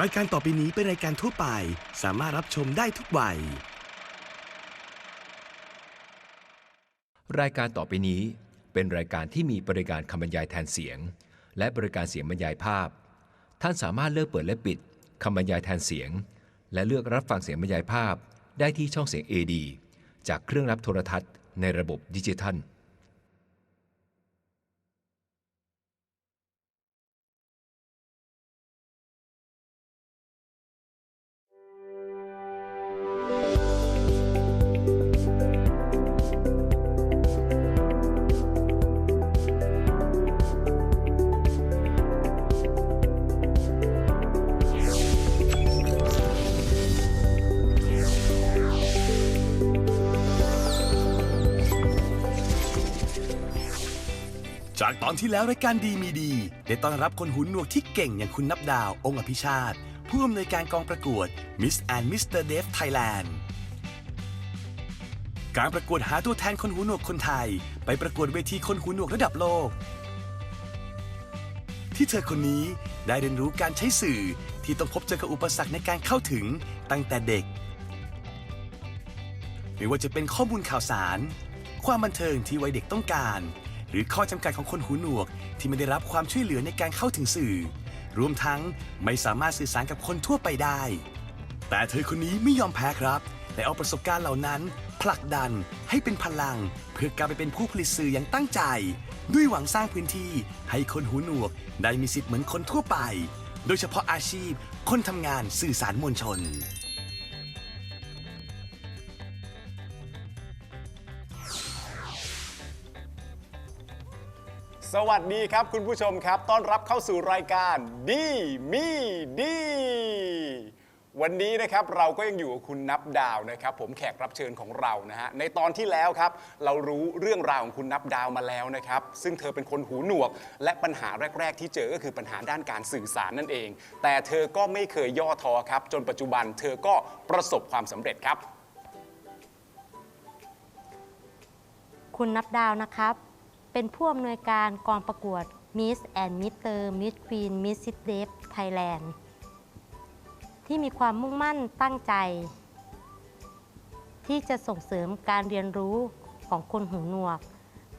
รายการต่อไปนี้เป็นรายการทั่วไป สามารถรับชมได้ทุกวัย รายการต่อไปนี้เป็นรายการที่มีบริการคำบรรยายแทนเสียง และบริการเสียงบรรยายภาพ ท่านสามารถเลือกเปิดและปิดคำบรรยายแทนเสียง และเลือกรับฟังเสียงบรรยายภาพ ได้ที่ช่องเสียง AD จากเครื่องรับโทรทัศน์ในระบบดิจิทัล จากตอนที่แล้วรายการดีมีดี ได้ต้อนรับคนหูหนวกที่เก่งอย่างคุณนับดาว องค์อภิชาติ ผู้อำนวยการกองประกวด Miss and Mr. Dave Thailand การประกวดหาตัวแทนคนหูหนวกคนไทย ไปประกวดเวทีคนหูหนวกระดับโลก ที่เธอคนนี้ได้เรียนรู้การใช้สื่อที่ต้องพบเจอกับอุปสรรคในการเข้าถึงตั้งแต่เด็ก ไม่ว่าจะเป็นข้อมูลข่าวสาร ความบันเทิงที่วัยเด็กต้องการ หรือข้อจำกัดของคนหูหนวก ที่ไม่ได้รับความช่วยเหลือในการเข้าถึงสื่อ รวมทั้งไม่สามารถสื่อสารกับคนทั่วไปได้ แต่เธอคนนี้ไม่ยอมแพ้ครับ และเอาประสบการณ์เหล่านั้น ผลักดันให้เป็นพลัง เพื่อการไปเป็นผู้ผลิตสื่ออย่างตั้งใจ ด้วยหวังสร้างพื้นที่ ให้คนหูหนวก ได้มีสิทธิ์เหมือนคนทั่วไป โดยเฉพาะอาชีพ คนทำงานสื่อสารมวลชน สวัสดีครับคุณผู้ชมครับ ต้อนรับเข้าสู่รายการดีมีดี วันนี้นะครับเราก็ยังอยู่กับคุณนับดาวนะครับผมแขกรับเชิญของเรานะฮะในตอนที่แล้วครับ เรารู้เรื่องราวของคุณนับดาวมาแล้วนะครับ ซึ่งเธอเป็นคนหูหนวก และปัญหาแรก ๆ ที่เจอก็คือปัญหาด้านการสื่อสารนั่นเอง แต่เธอก็ไม่เคยย่อท้อครับ จนปัจจุบันเธอก็ประสบความสำเร็จครับ คุณนับดาวนะครับ เป็นผู้อำนวยการกองประกวด Miss and Mr. Miss Queen Miss s i d e v Thailand ที่มีความมุ่งมั่นตั้งใจ ที่จะส่งเสริมการเรียนรู้ของคนหูหนวก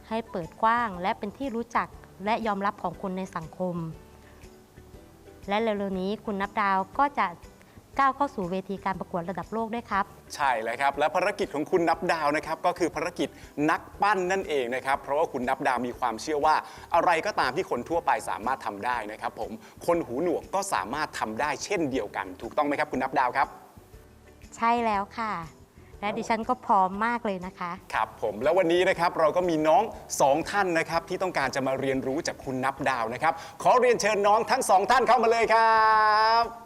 ให้เปิดกว้างและเป็นที่รู้จักและยอมรับของคนในสังคม และเร็วๆนี้คุณนับดาวก็จะ ก้าวเข้าสู่เวทีการประกวดระดับโลกด้วยครับ ใช่เลยครับ และภารกิจของคุณนับดาวนะครับก็คือภารกิจนักปั้นนั่นเองนะครับ เพราะว่าคุณนับดาวมีความเชื่อว่า อะไรก็ตามที่คนทั่วไปสามารถทำได้นะครับผมคนหูหนวกก็สามารถทำได้เช่นเดียวกัน ถูกต้องไหมครับคุณนับดาวครับ ใช่แล้วค่ะ และดิฉันก็พร้อมมากเลยนะคะ ครับผมแล้ววันนี้นะครับเราก็มีน้องสองท่านนะครับที่ต้องการจะมาเรียนรู้จากคุณนับดาวนะครับขอเรียนเชิญน้องทั้งสองท่านเข้ามาเลยครับ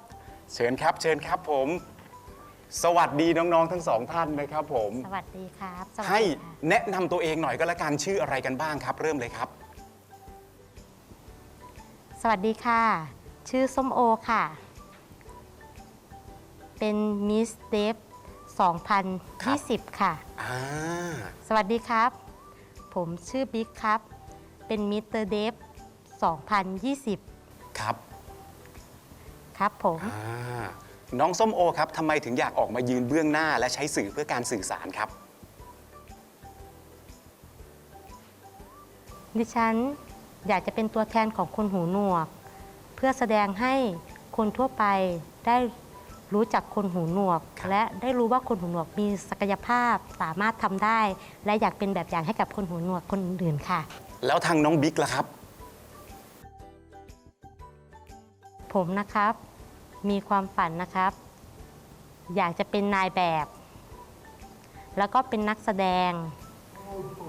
เชิญครับ เชิญครับผม สวัสดีน้องๆทั้งสองท่านนะครับผมสวัสดีครับสวัสดีให้ค่ะแนะนำตัวเองหน่อยก็แล้วกันชื่ออะไรกันบ้างครับ เริ่มเลยครับ สวัสดีค่ะ ชื่อส้มโอค่ะ เป็นมิสเดฟ2020 ค่ะ อ่าสวัสดีครับ ผมชื่อบิ๊กครับ เป็นมิสเตอร์เดฟ2020 ครับ ครับผม อ่าน้องส้มโอครับทำไมถึงอยากออกมายืนเบื้องหน้า และใช้สื่อเพื่อการสื่อสารครับ ดิฉันอยากจะเป็นตัวแทนของคนหูหนวก เพื่อแสดงให้คนทั่วไปได้รู้จักคนหูหนวกครับและได้รู้ว่าคนหูหนวกมีศักยภาพสามารถทำได้ และอยากเป็นแบบอย่างให้กับคนหูหนวกคนอื่นๆค่ะ แล้วทางน้องบิ๊กล่ะครับ ผมนะครับ มีความฝันนะครับ อยากจะเป็นนายแบบ แล้วก็เป็นนักแสดง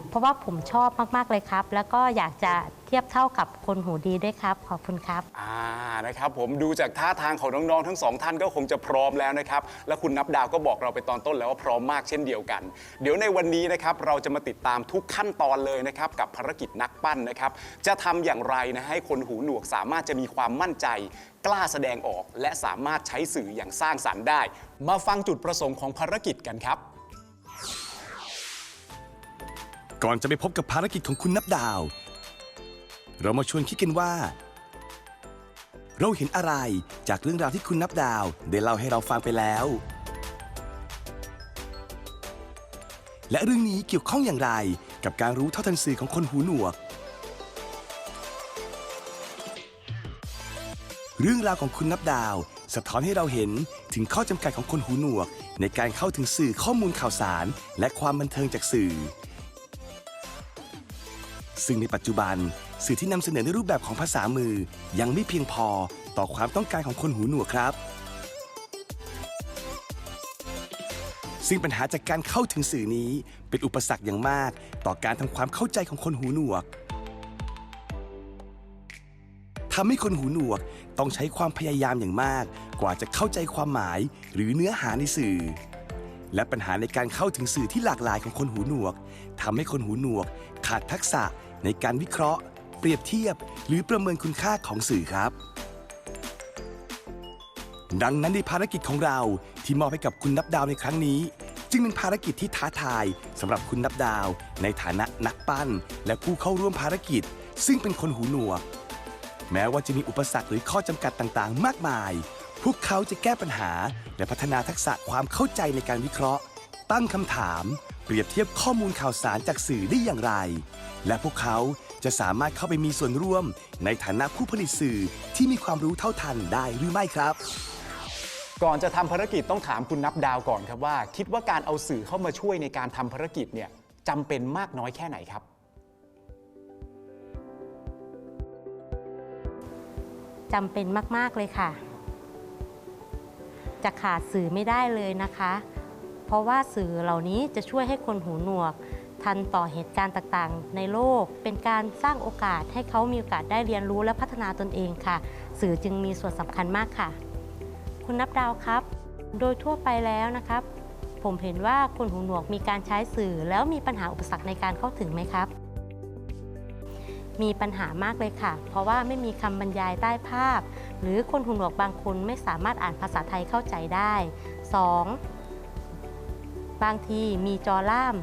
เพราะว่าผมชอบมาก ๆ เลยครับ แล้วก็อยากจะเทียบเท่ากับคนหูดีด้วยครับ ขอบคุณครับ อ่านะครับผมดูจากท่าทางของน้องๆทั้งสองท่านก็คงจะพร้อมแล้วนะครับ และคุณนับดาวก็บอกเราไปตอนต้นแล้วว่าพร้อมมากเช่นเดียวกัน เดี๋ยวในวันนี้นะครับเราจะมาติดตามทุกขั้นตอนเลยนะครับกับภารกิจนักปั้นนะครับ จะทำอย่างไรนะให้คนหูหนวกสามารถจะมีความมั่นใจ กล้าแสดงออก และสามารถใช้สื่ออย่างสร้างสรรค์ได้ มาฟังจุดประสงค์ของภารกิจกันครับ ก่อนจะไปพบกับภารกิจของคุณนับดาว เรามาชวนคิดกันว่า เราเห็นอะไรจากเรื่องราวที่คุณนับดาว ได้เล่าให้เราฟังไปแล้ว และเรื่องนี้เกี่ยวข้องอย่างไรกับการรู้เท่าทันสื่อของคนหูหนวก เรื่องราวของคุณนับดาว สะท้อนให้เราเห็นถึงข้อจำกัดของคนหูหนวก ในการเข้าถึงสื่อข้อมูลข่าวสาร และความบันเทิงจากสื่อ ซึ่งในปัจจุบัน สื่อที่นำเสนอในรูปแบบของภาษามือ ยังไม่เพียงพอต่อความต้องการของคนหูหนวกครับ ซึ่งปัญหาจากการเข้าถึงสื่อนี้เป็นอุปสรรคอย่างมาก ต่อการทำความเข้าใจของคนหูหนวกทำให้คนหูหนวกต้องใช้ความพยายามอย่างมาก กว่าจะเข้าใจความหมายหรือเนื้อหาในสื่อ และปัญหาในการเข้าถึงสื่อที่หลากหลายของคนหูหนวกทำให้คนหูหนวก ขาดทักษะ ในการวิเคราะห์ เปรียบเทียบ หรือประเมินคุณค่าของสื่อครับ ดังนั้นในภารกิจของเราที่มอบให้กับคุณนับดาวในครั้งนี้ จึงเป็นภารกิจที่ท้าทายสำหรับคุณนับดาว ในฐานะนักปั้น และผู้เข้าร่วมภารกิจ ซึ่งเป็นคนหูหนวก แม้ว่าจะมีอุปสรรคหรือข้อจำกัดต่างๆ มากมาย พวกเขาจะแก้ปัญหา และพัฒนาทักษะความเข้าใจในการวิเคราะห์ ตั้งคำถาม เปรียบเทียบข้อมูลข่าวสารจากสื่อได้อย่างไร และพวกเขาจะสามารถเข้าไปมีส่วนร่วม ในฐานะผู้ผลิตสื่อที่มีความรู้เท่าทันได้หรือไม่ครับ ก่อนจะทำภารกิจต้องถามคุณนับดาวก่อนครับว่า คิดว่าการเอาสื่อเข้ามาช่วยในการทำภารกิจเนี่ยจำเป็นมากน้อยแค่ไหนครับ จำเป็นมาก ๆ เลยค่ะ จะขาดสื่อไม่ได้เลยนะคะ เพราะว่าสื่อเหล่านี้จะช่วยให้คนหูหนวก ทันต่อเหตุการณ์ต่างๆ ในโลก เป็นการสร้างโอกาสให้เขามีโอกาสได้เรียนรู้และพัฒนาตนเองค่ะ สื่อจึงมีส่วนสำคัญมากค่ะ คุณนับดาวครับ โดยทั่วไปแล้วนะครับ ผมเห็นว่าคนหูหนวกมีการใช้สื่อ แล้วมีปัญหาอุปสรรคในการเข้าถึงไหมครับมีปัญหามากเลยค่ะ เพราะว่าไม่มีคำบรรยายใต้ภาพ หรือคนหูหนวกบางคนไม่สามารถอ่านภาษาไทยเข้าใจได้ 2. บางทีมีจอล่าม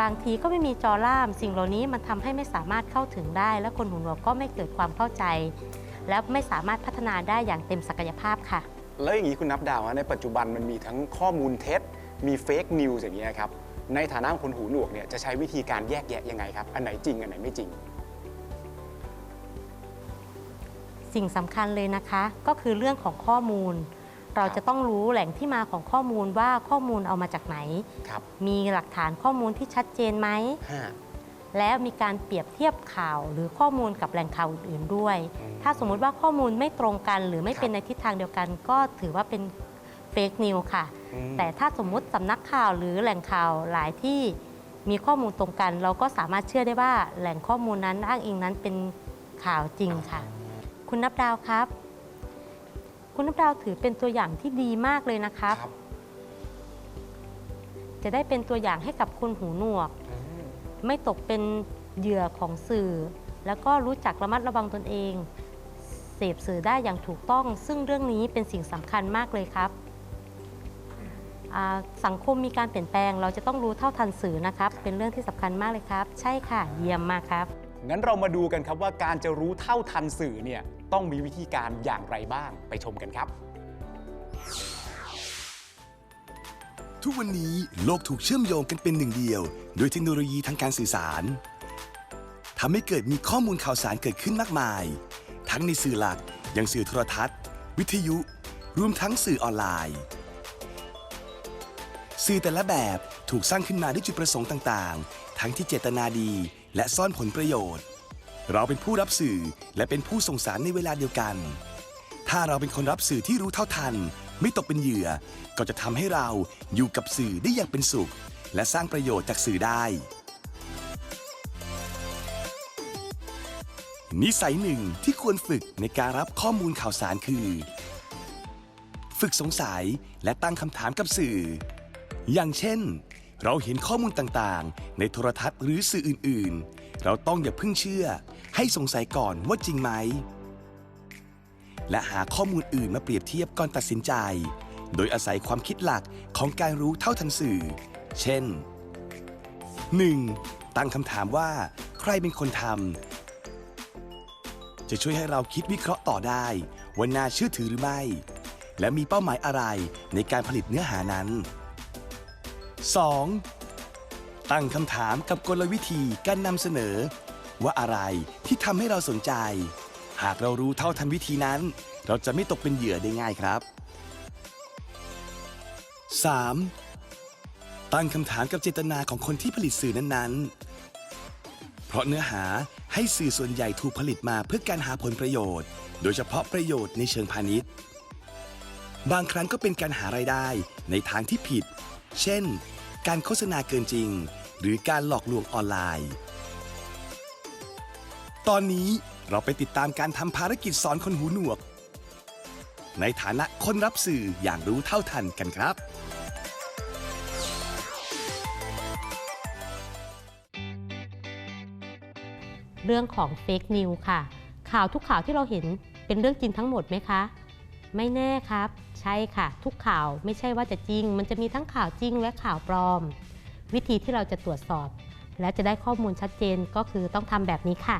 บางทีก็ไม่มีจอล่าม สิ่งเหล่านี้มันทำให้ไม่สามารถเข้าถึงได้ และคนหูหนวกก็ไม่เกิดความเข้าใจ และไม่สามารถพัฒนาได้อย่างเต็มศักยภาพค่ะ แล้วอย่างนี้คุณนับดาวฮะในปัจจุบันมันมีทั้งข้อมูลเท็จ มีเฟกนิวส์อย่างนี้ยครับในฐานะคนหูหนวกเนี่ยจะใช้วิธีการแยกแยะยังไงครับ อันไหนจริง อันไหนไม่จริง สิ่งสำคัญเลยนะคะ ก็คือเรื่องของข้อมูล เราจะต้องรู้แหล่งที่มาของข้อมูลว่าข้อมูลเอามาจากไหน ครับมีหลักฐานข้อมูลที่ชัดเจนไหมห้าและมีการเปรียบเทียบข่าวหรือข้อมูลกับแหล่งข่าวอื่นๆด้วย อืมถ้าสมมุติว่าข้อมูลไม่ตรงกัน หรือไม่ครับเป็นในทิศทางเดียวกัน ก็ถือว่าเป็นเฟกนิวค่ะ อืมแต่ถ้าสมมุติสำนักข่าวหรือแหล่งข่าวหลายที่มีข้อมูลตรงกัน เราก็สามารถเชื่อได้ว่าแหล่งข้อมูลนั้นอ้างอิงนั้นเป็นข่าวจริงค่ะ คุณนับดาวครับ คุณนับดาวถือเป็นตัวอย่างที่ดีมากเลยนะครับ ครับจะได้เป็นตัวอย่างให้กับคนหูหนวก อืมไม่ตกเป็นเหยื่อของสื่อ แล้วก็รู้จักระมัดระวังตนเอง เสพสื่อได้อย่างถูกต้อง ซึ่งเรื่องนี้เป็นสิ่งสำคัญมากเลยครับอ่าสังคมมีการเปลี่ยนแปลง เราจะต้องรู้เท่าทันสื่อนะครับ เป็นเรื่องที่สำคัญมากเลยครับ ใช่ค่ะ เยี่ยมมากครับ งั้นเรามาดูกันครับว่าการจะรู้เท่าทันสื่อเนี่ยต้องมีวิธีการอย่างไรบ้างไปชมกันครับ ทุกวันนี้โลกถูกเชื่อมโยงกันเป็นหนึ่งเดียว โดยเทคโนโลยีทางการสื่อสารทำให้เกิดมีข้อมูลข่าวสารเกิดขึ้นมากมาย ทั้งในสื่อหลักอย่างสื่อโทรทัศน์ วิทยุ รวมทั้งสื่อออนไลน์ สื่อแต่ละแบบถูกสร้างขึ้นมาด้วยจุดประสงค์ต่าง ๆ ทั้งที่เจตนาดี และซ่อนผลประโยชน์ เราเป็นผู้รับสื่อและเป็นผู้ส่งสารในเวลาเดียวกัน ถ้าเราเป็นคนรับสื่อที่รู้เท่าทัน ไม่ตกเป็นเหยื่อ ก็จะทำให้เราอยู่กับสื่อได้อย่างเป็นสุข และสร้างประโยชน์จากสื่อได้ นิสัยหนึ่งที่ควรฝึกในการรับข้อมูลข่าวสารคือ ฝึกสงสัยและตั้งคำถามกับสื่อ อย่างเช่น เราเห็นข้อมูลต่างๆ ในโทรทัศน์หรือสื่ออื่นๆ เราต้องอย่าเพิ่งเชื่อ ให้สงสัยก่อนว่าจริงไหม และหาข้อมูลอื่นมาเปรียบเทียบก่อนตัดสินใจ โดยอาศัยความคิดหลักของการรู้เท่าทันสื่อ เช่น 1. ตั้งคำถามว่า ใครเป็นคนทำจะจะช่วยให้เราคิดวิเคราะห์ต่อได้ว่าน่าเชื่อถือหรือไม่ และมีเป้าหมายอะไรในการผลิตเนื้อหานั้น 2. ตั้งคำถามกับกลวิธีการนำเสนอ ว่าอะไรที่ทำให้เราสนใจ หากเรารู้เท่าทันวิธีนั้น เราจะไม่ตกเป็นเหยื่อได้ง่ายครับ 3. ตั้งคำถามกับเจตนาของคนที่ผลิตสื่อนั้นๆ เพราะเนื้อหาให้สื่อส่วนใหญ่ถูกผลิตมาเพื่อการหาผลประโยชน์ โดยเฉพาะประโยชน์ในเชิงพาณิชย์ บางครั้งก็เป็นการหารายได้ในทางที่ผิด เช่น การโฆษณาเกินจริง หรือการหลอกลวงออนไลน์ ตอนนี้เราไปติดตามการทำภารกิจสอนคนหูหนวก ในฐานะคนรับสื่ออย่างรู้เท่าทันกันครับ เรื่องของเฟกนิวค่ะ ข่าวทุกข่าวที่เราเห็นเป็นเรื่องจริงทั้งหมดไหมคะ ไม่แน่ครับ ใช่ค่ะ ทุกข่าวไม่ใช่ว่าจะจริง มันจะมีทั้งข่าวจริงและข่าวปลอม วิธีที่เราจะตรวจสอบ และจะได้ข้อมูลชัดเจนก็คือต้องทำแบบนี้ค่ะ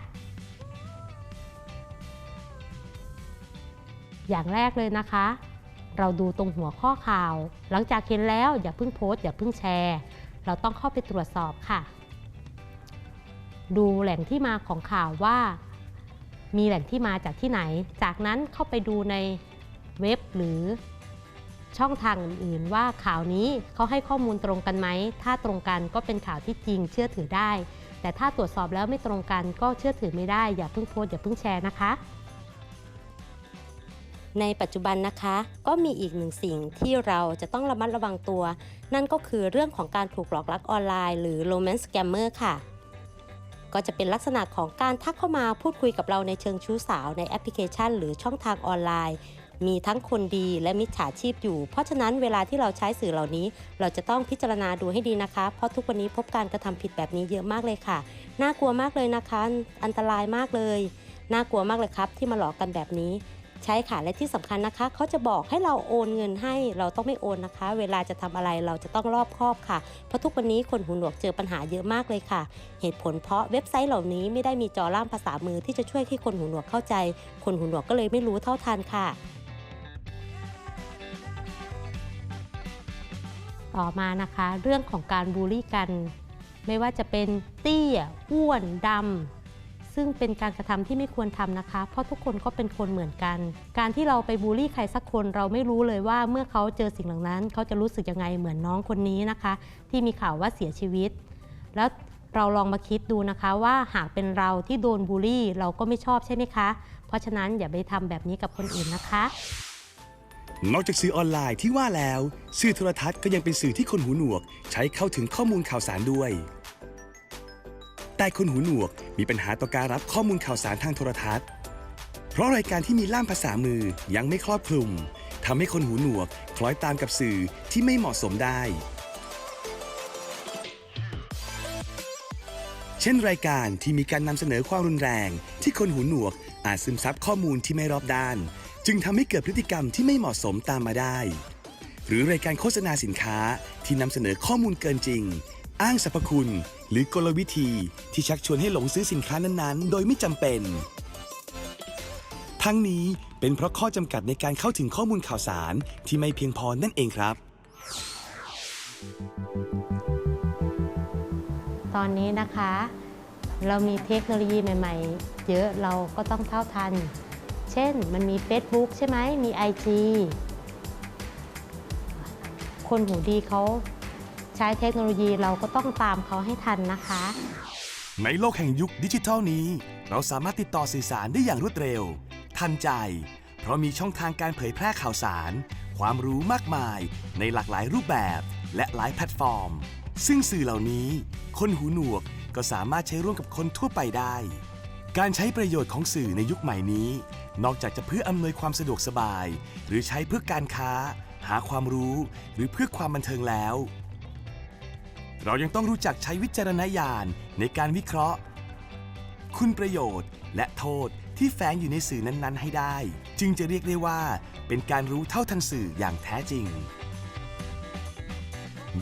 อย่างแรกเลยนะคะ เราดูตรงหัวข้อข่าว หลังจากเห็นแล้วอย่าเพิ่งโพสต์อย่าเพิ่งแชร์ เราต้องเข้าไปตรวจสอบค่ะ ดูแหล่งที่มาของข่าวว่า มีแหล่งที่มาจากที่ไหน จากนั้นเข้าไปดูใน เว็บหรือช่องทางอื่นๆ ว่าข่าวนี้เขาให้ข้อมูลตรงกันไหม ถ้าตรงกันก็เป็นข่าวที่จริงเชื่อถือได้ แต่ถ้าตรวจสอบแล้วไม่ตรงกันก็เชื่อถือไม่ได้ อย่าเพิ่งโพส์อย่าเพิ่งแชร์นะคะ ในปัจจุบันนะคะ ก็มีอีกหนึ่งสิ่งที่เราจะต้องระมัดระวังตัว นั่นก็คือเรื่องของการถูกหลอกลักออนไลน์หรือ romance scammer ค่ะ ก็จะเป็นลักษณะของการทักเข้ามาพูดคุยกับเราในเชิงชู้สาวในแอปพลิเคชัน หรือช่องทางออนไลน์ มีทั้งคนดีและมิจฉาชีพอยู่ เพราะฉะนั้นเวลาที่เราใช้สื่อเหล่านี้ เราจะต้องพิจารณาดูให้ดีนะคะ เพราะทุกวันนี้พบการกระทำผิดแบบนี้เยอะมากเลยค่ะ น่ากลัวมากเลยนะคะ อันตรายมากเลย น่ากลัวมากเลยครับ ที่มาหลอกกันแบบนี้ใช่ค่ะ และที่สำคัญนะคะ เขาจะบอกให้เราโอนเงินให้ เราต้องไม่โอนนะคะ เวลาจะทำอะไรเราจะต้องรอบคอบค่ะ เพราะทุกวันนี้คนหูหนวกเจอปัญหาเยอะมากเลยค่ะ เหตุผลเพราะเว็บไซต์เหล่านี้ไม่ได้มีจอล่ามภาษามือที่จะช่วยให้คนหูหนวกเข้าใจ คนหูหนวกก็เลยไม่รู้เท่าทันค่ะ ต่อมานะคะ เรื่องของการบูลลี่กัน ไม่ว่าจะเป็นเตี้ย อ้วนดำซึ่งเป็นการกระทำที่ไม่ควรทำนะคะ เพราะทุกคนก็เป็นคนเหมือนกัน การที่เราไปบูลลี่ใครสักคนเราไม่รู้เลยว่าเมื่อเขาเจอสิ่งเหล่านั้น เขาจะรู้สึกยังไงเหมือนน้องคนนี้นะคะ ที่มีข่าวว่าเสียชีวิต แล้วเราลองมาคิดดูนะคะว่าหากเป็นเราที่โดนบูลลี่ เราก็ไม่ชอบใช่ไหมคะ เพราะฉะนั้นอย่าไปทำแบบนี้กับคนอื่นนะคะ นอกจากสื่อออนไลน์ที่ว่าแล้ว สื่อโทรทัศน์ก็ยังเป็นสื่อที่คนหูหนวก ใช้เข้าถึงข้อมูลข่าวสารด้วย แต่คนหูหนวกมีปัญหาต่อการรับข้อมูลข่าวสารทางโทรทัศน์ เพราะรายการที่มีล่ามภาษามือยังไม่ครอบคลุมทำให้คนหูหนวกคล้อยตามกับสื่อที่ไม่เหมาะสมได้ เช่นรายการที่มีการนำเสนอความรุนแรง ที่คนหูหนวกอาจซึมซับข้อมูลที่ไม่รอบด้าน จึงทำให้เกิดพฤติกรรมที่ไม่เหมาะสมตามมาได้ หรือรายการโฆษณาสินค้าที่นำเสนอข้อมูลเกินจริง อ้างสรรพคุณ หรือกลวิธีที่ชักชวนให้หลงซื้อสินค้านั้นๆ โดยไม่จำเป็น ทั้งนี้เป็นเพราะข้อจำกัดในการเข้าถึงข้อมูลข่าวสารที่ไม่เพียงพอนั่นเองครับ ตอนนี้นะคะ เรามีเทคโนโลยีใหม่ ๆ เยอะเราก็ต้องเท่าทัน เช่นมันมี Facebook ใช่ไหมมี IG คนหูดีเขาใช้เทคโนโลยีเราก็ต้องตามเขาให้ทันนะคะ ในโลกแห่งยุคดิจิทัลนี้ เราสามารถติดต่อสื่อสารได้อย่างรวดเร็ว ทันใจ เพราะมีช่องทางการเผยแพร่ข่าวสาร ความรู้มากมาย ในหลากหลายรูปแบบ และหลายแพลตฟอร์ม ซึ่งสื่อเหล่านี้ คนหูหนวกก็สามารถใช้ร่วมกับคนทั่วไปได้ การใช้ประโยชน์ของสื่อในยุคใหม่นี้ นอกจากจะเพื่ออำนวยความสะดวกสบาย หรือใช้เพื่อการค้า หาความรู้ หรือเพื่อความบันเทิงแล้ว เรายังต้องรู้จักใช้วิจารณญาณในการวิเคราะห์ คุณประโยชน์ และโทษที่แฝงอยู่ในสื่อนั้น ๆ ให้ได้ จึงจะเรียกได้ว่า เป็นการรู้เท่าทันสื่ออย่างแท้จริง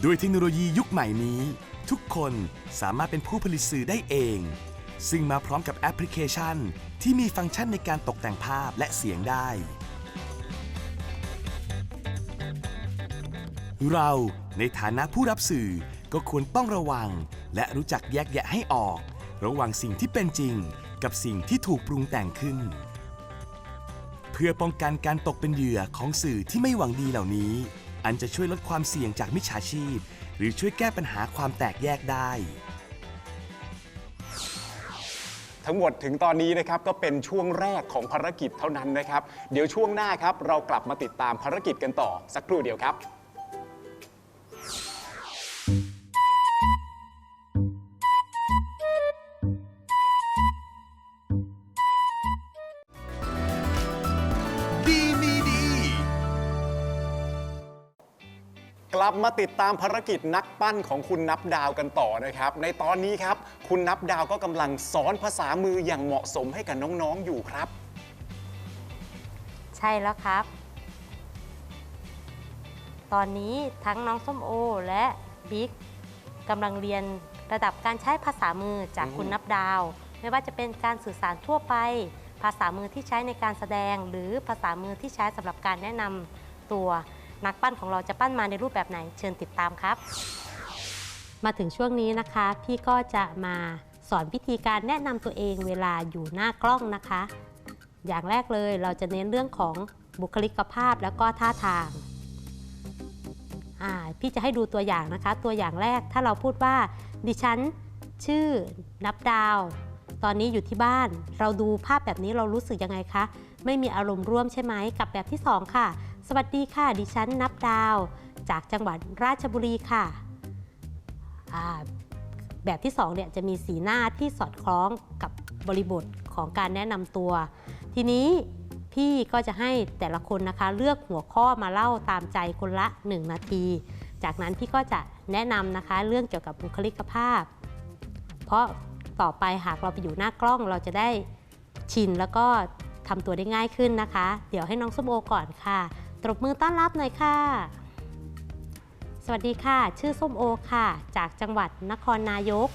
ด้วยเทคโนโลยียุคใหม่นี้ ทุกคนสามารถเป็นผู้ผลิตสื่อได้เอง ซึ่งมาพร้อมกับแอปพลิเคชัน ที่มีฟังก์ชันในการตกแต่งภาพและเสียงได้ เราในฐานะผู้รับสื่อก็ควรต้องระวัง และรู้จักแยกแยะให้ออก ระหว่างสิ่งที่เป็นจริง กับสิ่งที่ถูกปรุงแต่งขึ้น เพื่อป้องกันการตกเป็นเหยื่อของสื่อที่ไม่หวังดีเหล่านี้ อันจะช่วยลดความเสี่ยงจากมิจฉาชีพ หรือช่วยแก้ปัญหาความแตกแยกได้ ทั้งหมดถึงตอนนี้นะครับก็เป็นช่วงแรกของภารกิจเท่านั้นนะครับ เดี๋ยวช่วงหน้าครับเรากลับมาติดตามภารกิจกันต่อสักครู่เดียวครับ ลับมาติดตามภารกิจนักปั้นของคุณนับดาวกันต่อนะครับ ในตอนนี้ครับ คุณนับดาวก็กำลังสอนภาษามืออย่างเหมาะสมให้กับน้องๆอยู่ครับ ใช่แล้วครับ ตอนนี้ทั้งน้องส้มโอและบิ๊กกำลังเรียนระดับการใช้ภาษามือจากคุณนับดาว ไม่ว่าจะเป็นการสื่อสารทั่วไป ภาษามือที่ใช้ในการแสดง หรือภาษามือที่ใช้สำหรับการแนะนำตัว นักปั้นของเราจะปั้นมาในรูปแบบไหนเชิญติดตามครับ มาถึงช่วงนี้นะคะ พี่ก็จะมาสอนวิธีการแนะนำตัวเองเวลาอยู่หน้ากล้องนะคะ อย่างแรกเลยเราจะเน้นเรื่องของบุคลิกภาพแล้วก็ท่าทางพี่จะให้ดูตัวอย่างนะคะ ตัวอย่างแรกถ้าเราพูดว่า ดิฉัน ชื่อนับดาว ตอนนี้อยู่ที่บ้าน เราดูภาพแบบนี้เรารู้สึกยังไงคะ ไม่มีอารมณ์ร่วมใช่ไหมกับแบบที่ 2 ค่ะ สวัสดีค่ะ ดิฉันนับดาว จากจังหวัดราชบุรีค่ะ แบบที่2เนี่ยจะมีสีหน้าที่สอดคล้องกับบริบทของการแนะนำตัว ทีนี้พี่ก็จะให้แต่ละคนนะคะ เลือกหัวข้อมาเล่าตามใจคนละ 1 นาที จากนั้นพี่ก็จะแนะนำนะคะ เรื่องเกี่ยวกับบุคลิกภาพ เพราะต่อไปหากเราไปอยู่หน้ากล้องเราจะได้ชินแล้วก็ ทำตัวได้ง่ายขึ้นนะคะ เดี๋ยวให้น้องส้มโอก่อนค่ะ ตบมือต้อนรับหน่อยค่ะ สวัสดีค่ะ ชื่อส้มโอค่ะ จากจังหวัดนครนายก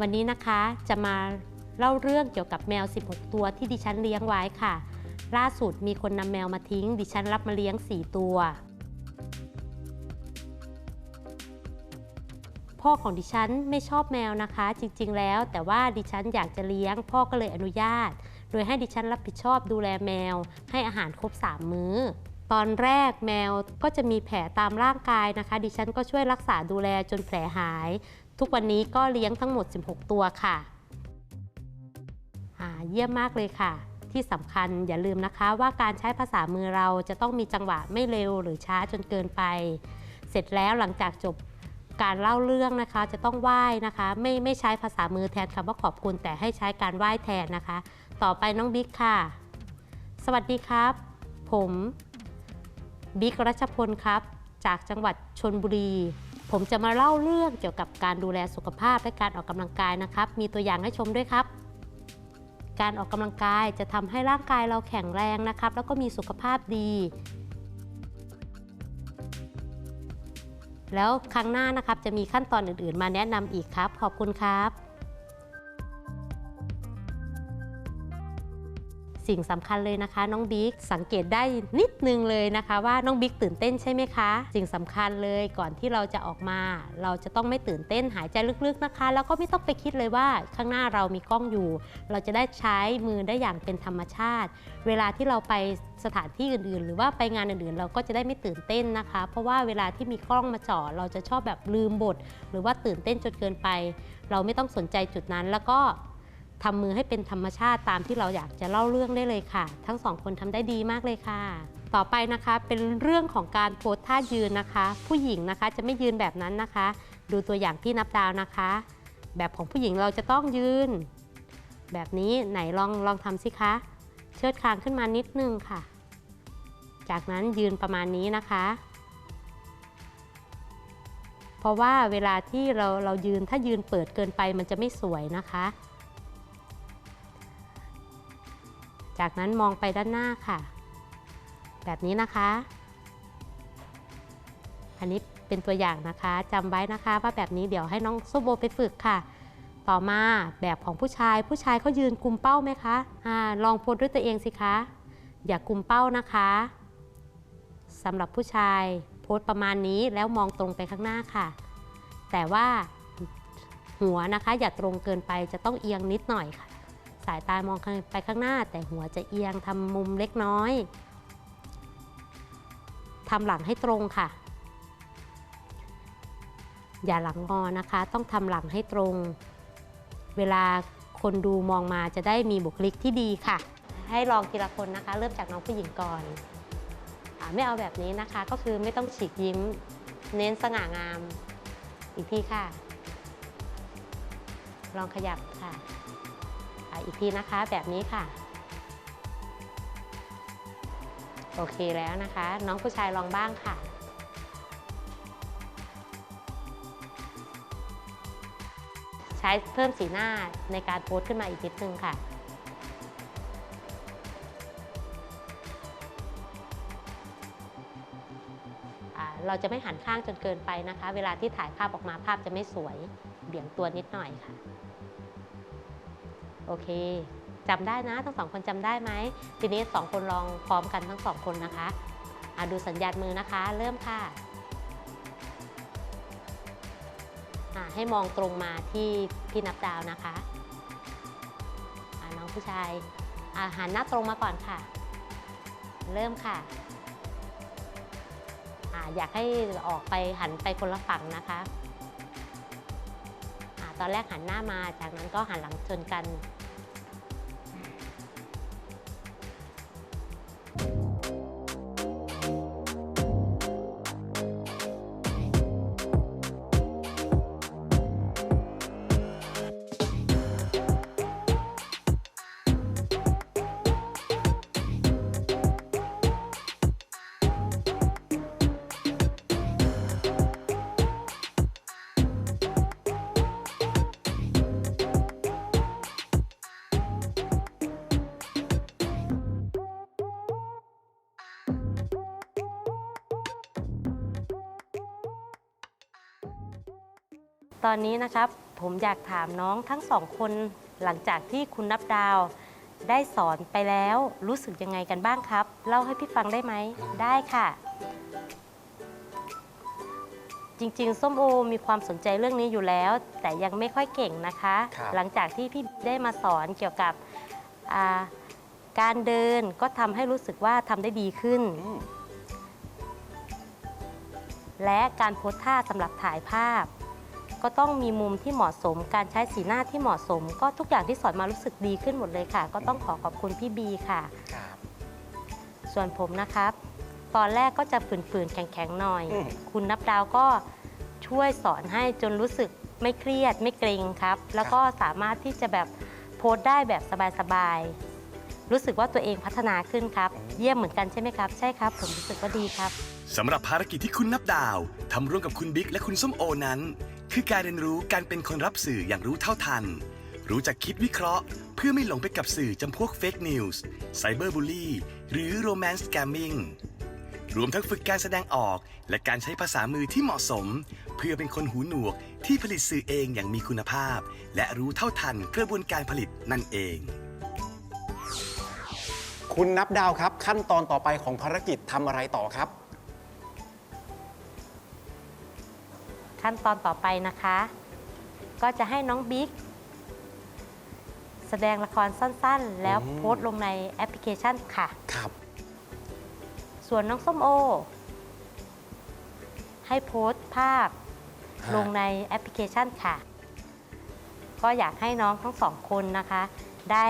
วันนี้นะคะจะมาเล่าเรื่องเกี่ยวกับแมว 16 ตัวที่ดิฉันเลี้ยงไว้ค่ะ ล่าสุดมีคนนำแมวมาทิ้ง ดิฉันรับมาเลี้ยง 4 ตัว พ่อของดิฉันไม่ชอบแมวนะคะ จริงๆ แล้ว แต่ว่าดิฉันอยากจะเลี้ยง พ่อก็เลยอนุญาต โดยให้ดิฉันรับผิดชอบดูแลแมว ให้อาหารครบ 3 มื้อ ตอนแรกแมวก็จะมีแผลตามร่างกายนะคะ ดิฉันก็ช่วยรักษาดูแลจนแผลหาย ทุกวันนี้ก็เลี้ยงทั้งหมด 16 ตัวค่ะเยี่ยมมากเลยค่ะ ที่สำคัญอย่าลืมนะคะว่าการใช้ภาษามือเราจะต้องมีจังหวะไม่เร็วหรือช้าจนเกินไป เสร็จแล้วหลังจากจบ การเล่าเรื่องนะคะจะต้องไหว้นะคะ ไม่ไม่ใช้ภาษามือแทนคำว่าขอบคุณ แต่ให้ใช้การไหว้แทนนะคะ ต่อไปน้องบิ๊กค่ะ สวัสดีครับ ผมบิ๊กรัชพลครับ จากจังหวัดชนบุรี ผมจะมาเล่าเรื่องเกี่ยวกับการดูแลสุขภาพและการออกกำลังกายนะครับ มีตัวอย่างให้ชมด้วยครับ การออกกำลังกายจะทำให้ร่างกายเราแข็งแรงนะครับ แล้วก็มีสุขภาพดี แล้วครั้งหน้านะครับจะมีขั้นตอนอื่น ๆ มาแนะนำอีกครับ ขอบคุณครับ สิ่งสำคัญเลยนะคะ น้องบิ๊กสังเกตได้นิดนึงเลยนะคะ ว่าน้องบิ๊กตื่นเต้นใช่ไหมคะ สิ่งสำคัญเลยก่อนที่เราจะออกมา เราจะต้องไม่ตื่นเต้นหายใจลึกๆนะคะ แล้วก็ไม่ต้องไปคิดเลยว่าข้างหน้าเรามีกล้องอยู่ เราจะได้ใช้มือได้อย่างเป็นธรรมชาติ เวลาที่เราไปสถานที่อื่นๆ หรือว่าไปงานอื่นๆ เราก็จะได้ไม่ตื่นเต้นนะคะ เพราะว่าเวลาที่มีกล้องมาจ่อเราจะชอบแบบลืมบท หรือว่าตื่นเต้นจนเกินไป เราไม่ต้องสนใจจุดนั้นแล้วก็ ทำมือให้เป็นธรรมชาติตามที่เราอยากจะเล่าเรื่องได้เลยค่ะ ทั้งสองคนทำได้ดีมากเลยค่ะ ต่อไปนะคะเป็นเรื่องของการโพสท่ายืนนะคะ ผู้หญิงนะคะจะไม่ยืนแบบนั้นนะคะ ดูตัวอย่างที่นับดาวนะคะ แบบของผู้หญิงเราจะต้องยืน แบบนี้ไหนลองลองทำสิคะ เชิดคางขึ้นมานิดนึงค่ะ จากนั้นยืนประมาณนี้นะคะเพราะว่าเวลาที่เราเรายืนถ้ายืนเปิดเกินไปมันจะไม่สวยนะคะ จากนั้นมองไปด้านหน้าค่ะ แบบนี้นะคะ อันนี้เป็นตัวอย่างนะคะจำไว้นะคะว่าแบบนี้เดี๋ยวให้น้องส้มโอไปฝึกค่ะ ต่อมาแบบของผู้ชาย ผู้ชายเขายืนกุมเป้าไหมคะอาลองโพสด้วยตัวเองสิคะ อย่ากุมเป้านะคะสำหรับผู้ชายโพสประมาณนี้แล้วมองตรงไปข้างหน้าค่ะ แต่ว่าหัวนะคะอย่าตรงเกินไปจะต้องเอียงนิดหน่อยค่ะ สายตามองไปข้างหน้า แต่หัวจะเอียงทำมุมเล็กน้อยทำหลังให้ตรงค่ะ อย่าหลังงอนะคะ ต้องทำหลังให้ตรง เวลาคนดูมองมาจะได้มีบุคลิกที่ดีค่ะ ให้ลองทีละคนนะคะ เริ่มจากน้องผู้หญิงก่อนอไม่เอาแบบนี้นะคะ ก็คือไม่ต้องฉีกยิ้ม เน้นสง่างาม อีกทีค่ะ ลองขยับค่ะ อีกทีนะคะแบบนี้ค่ะ โอเคแล้วนะคะ น้องผู้ชายลองบ้างค่ะใช้เพิ่มสีหน้าในการโพสขึ้นมาอีกนิดนึงค่ะ เราจะไม่หันข้างจนเกินไปนะคะ เวลาที่ถ่ายภาพออกมาภาพจะไม่สวย เบี่ยงตัวนิดหน่อยค่ะ โอเคจำได้นะทั้งสองคนจำได้ไหมทีนี้สองคนลองพร้อมกันทั้งสองคนนะคะอาดูสัญญาณมือนะคะ เริ่มค่ะให้มองตรงมาที่พี่นับดาวนะคะน้องผู้ชายาหันหน้าตรงมาก่อนค่ะ เริ่มค่ะออยากให้ออกไปหันไปคนละฝั่งนะคะอตอนแรกหันหน้ามาจากนั้นก็หันหลังชนกัน ตอนนี้นะครับผมอยากถามน้องทั้งสองคนหลังจากที่คุณนับดาว ได้สอนไปแล้วรู้สึกยังไงกันบ้างครับ เล่าให้พี่ฟังได้ไหมได้ค่ะ จริงๆ ส้มโอมีความสนใจเรื่องนี้อยู่แล้ว แต่ยังไม่ค่อยเก่งนะคะ ครับ หลังจากที่พี่ได้มาสอนเกี่ยวกับอ่าการเดินก็ทำให้รู้สึกว่าทำได้ดีขึ้น อืมและการโพสท่าสำหรับถ่ายภาพ ก็ต้องมีมุมที่เหมาะสม การใช้สีหน้าที่เหมาะสม ก็ทุกอย่างที่สอนมารู้สึกดีขึ้นหมดเลยค่ะ ก็ต้องขอขอบคุณพี่บีค่ะ ครับส่วนผมนะครับ ตอนแรกก็จะฝืนๆแข็งๆหน่อย อืม คุณนับดาวก็ช่วยสอนให้จนรู้สึกไม่เครียดไม่เกรงครับ แล้วก็สามารถที่จะแบบโพสต์ได้แบบสบายๆ รู้สึกว่าตัวเองพัฒนาขึ้นครับ เยี่ยมเหมือนกันใช่ไหมครับ ใช่ครับ ผมรู้สึกว่าดีครับ สำหรับภารกิจที่คุณนับดาวทำร่วมกับคุณบิ๊กและคุณส้มโอนั้น คือการเรียนรู้การเป็นคนรับสื่ออย่างรู้เท่าทัน รู้จักคิดวิเคราะห์ เพื่อไม่หลงไปกับสื่อจำพวกเฟกนิวส์ไซเบอร์บูลลี่หรือโรแมนต์แกมมิงรวมทั้งฝึกการแสดงออก และการใช้ภาษามือที่เหมาะสม เพื่อเป็นคนหูหนวกที่ผลิตสื่อเองอย่างมีคุณภาพ และรู้เท่าทันกระบวนการผลิตนั่นเอง คุณนับดาวครับ ขั้นตอนต่อไปของภารกิจทำอะไรต่อครับ ขั้นตอนต่อไปนะคะ ก็จะให้น้องบิ๊กแสดงละครสั้นๆ แล้วอืมโพสต์ลงในแอปพลิเคชันค่ะ ครับ ส่วนน้องส้มโอ ให้โพสต์ภาพฮะ ลงในแอปพลิเคชันค่ะ ก็อยากให้น้องทั้งสองคนนะคะ ได้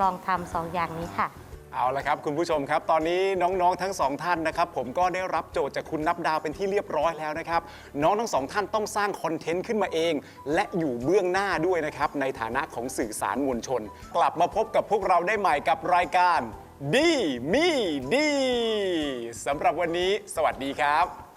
ลองทำสองอย่างนี้ค่ะ เอาละครับคุณผู้ชมครับ ตอนนี้น้องๆทั้งสองท่านนะครับผมก็ได้รับโจทย์จากคุณนับดาวเป็นที่เรียบร้อยแล้วนะครับน้องทั้งสองท่านต้องสร้างคอนเทนต์ขึ้นมาเอง และอยู่เบื้องหน้าด้วยนะครับในฐานะของสื่อสารมวลชน กลับมาพบกับพวกเราได้ใหม่กับรายการดีมีดีสำหรับวันนี้ สวัสดีครับ